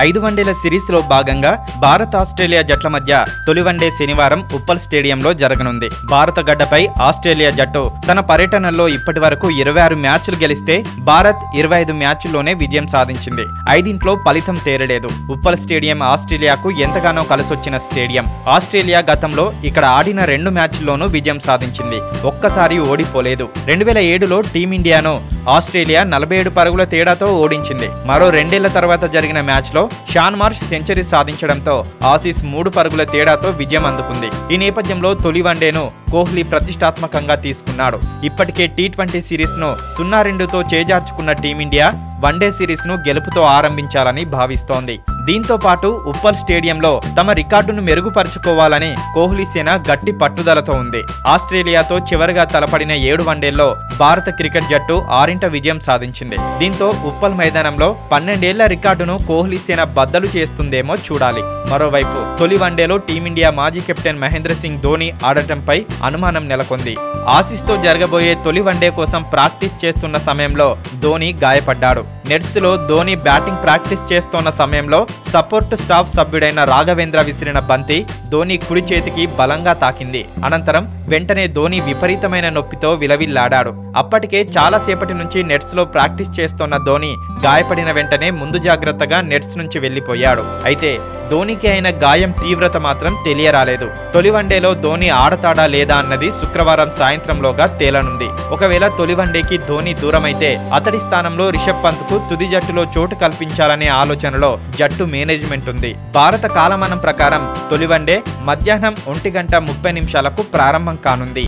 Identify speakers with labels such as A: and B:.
A: ఐదు వన్డేల సిరీస్లో భాగంగా భారత్ ఆస్ట్రేలియా జట్ల మధ్య తొలి వన్డే శనివారం ఉప్పల్ స్టేడియంలో జరగనుంది. భారత గడ్డపై ఆస్ట్రేలియా జట్టు తన పర్యటనలో ఇప్పటి వరకు ఇరవై ఆరు మ్యాచ్లు గెలిస్తే భారత్ ఇరవై ఐదు మ్యాచ్ల్లోనే విజయం సాధించింది. ఐదింట్లో ఫలితం తేరలేదు. ఉప్పల్ స్టేడియం ఆస్ట్రేలియాకు ఎంతగానో కలిసొచ్చిన స్టేడియం. ఆస్ట్రేలియా గతంలో ఇక్కడ ఆడిన రెండు మ్యాచ్ల్లోనూ విజయం సాధించింది. ఒక్కసారి ఓడిపోలేదు. రెండు వేల ఏడులో టీమిండియాను ఆస్ట్రేలియా నలభై ఏడు పరుగుల తేడాతో ఓడించింది. మరో రెండేళ్ళ తర్వాత జరిగిన మ్యాచ్లో షాన్ మార్ష్ సెంచరీ సాధించడంతో ఆసీస్ మూడు పరుగుల తేడాతో విజయం అందుకుంది. ఈ నేపథ్యంలో తొలి వన్డేను కోహ్లీ ప్రతిష్టాత్మకంగా తీసుకున్నాడు. ఇప్పటికే టీ ట్వంటీ సిరీస్ను సున్నా రెండుతో చేజార్చుకున్న టీమిండియా వన్డే సిరీస్ను గెలుపుతో ఆరంభించాలని భావిస్తోంది. దీంతో పాటు ఉప్పల్ స్టేడియంలో తమ రికార్డును మెరుగుపరుచుకోవాలని కోహ్లీ సేన గట్టి పట్టుదలతో ఉంది. ఆస్ట్రేలియాతో చివరిగా తలపడిన ఏడు వన్డేల్లో భారత క్రికెట్ జట్టు ఆరింట విజయం సాధించింది. దీంతో ఉప్పల్ మైదానంలో పన్నెండేళ్ళ రికార్డును కోహ్లీ సేన బద్దలు చేస్తుందేమో చూడాలి. మరోవైపు తొలి వన్డేలో టీమిండియా మాజీ కెప్టెన్ మహేంద్ర సింగ్ ధోని ఆడటంపై అనుమానం నెలకొంది. ఆసిస్తో జరగబోయే తొలి వన్డే కోసం ప్రాక్టీస్ చేస్తున్న సమయంలో ధోని గాయపడ్డాడు. నెట్స్లో ధోని బ్యాటింగ్ ప్రాక్టీస్ చేస్తున్న సమయంలో సపోర్ట్ స్టాఫ్ సభ్యుడైన రాఘవేంద్ర విసిరిన బంతి ధోని కుడి చేతికి బలంగా తాకింది. అనంతరం వెంటనే ధోని విపరీతమైన నొప్పితో విలవిల్లాడాడు. అప్పటికే చాలా సేపటి నుంచి నెట్స్లో ప్రాక్టీస్ చేస్తున్న ధోని గాయపడిన వెంటనే ముందు జాగ్రత్తగా నెట్స్ నుంచి వెళ్ళిపోయాడు అయితే ధోనికి అయిన గాయం తీవ్రత మాత్రం తెలియరాలేదు. తొలి వన్డేలో ధోని ఆడతాడా లేదా అన్నది శుక్రవారం సాయంత్రంలోగా తేలనుంది. ఒకవేళ తొలి వన్డేకి ధోని దూరమైతే అతడి స్థానంలో రిషబ్ పంత్కు తుది జట్టులో చోటు కల్పించాలనే ఆలోచనలో జట్టు మేనేజ్మెంట్ ఉంది. భారత కాలమానం ప్రకారం తొలి వన్డే మధ్యాహ్నం ఒంటి గంట ముప్పై నిమిషాలకు ప్రారంభం కానుంది.